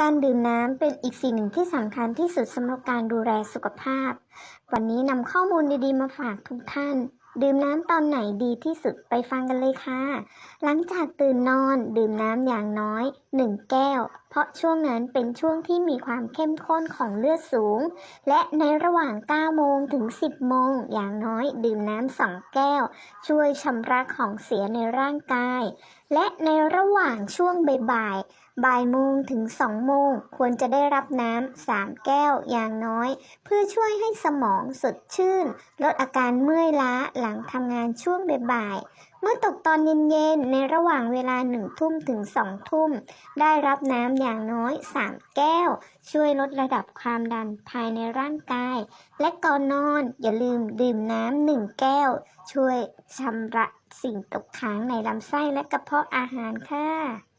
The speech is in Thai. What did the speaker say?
การดื่มน้ำเป็นอีกสิ่งหนึ่งที่สำคัญที่สุดสำหรับการดูแลสุขภาพ วันนี้นำข้อมูลดีๆมาฝากทุกท่าน ดื่มน้ำตอนไหนดีที่สุดไปฟังกันเลยค่ะ หลังจากตื่นนอนดื่มน้ำอย่างน้อย 1 แก้ว เพราะช่วงนั้นเป็นช่วงที่มีความเข้มข้นของเลือดสูง และในระหว่าง 9 โมงถึง 10 โมง อย่างน้อยดื่มน้ำ2แก้ว ช่วยชำระของเสียในร่างกาย และในระหว่างช่วงบ่ายบ่ายโมงถึง2โมงควรจะได้รับน้ำ3แก้วอย่างน้อย เพื่อช่วยให้สมองสดชื่น ลดอาการเมื่อยล้าหลังทำงานช่วงบ่ายเมื่อตกตอนเย็นๆ ในระหว่างเวลาหนึ่งทุ่มถึงสองทุ่ม ได้รับน้ำอย่างน้อย 3 แก้ว ช่วยลดระดับความดันภายในร่างกาย และก่อนนอนอย่าลืมดื่มน้ำหนึ่งแก้ว ช่วยชำระสิ่งตกค้างในลำไส้และกระเพาะอาหารค่ะ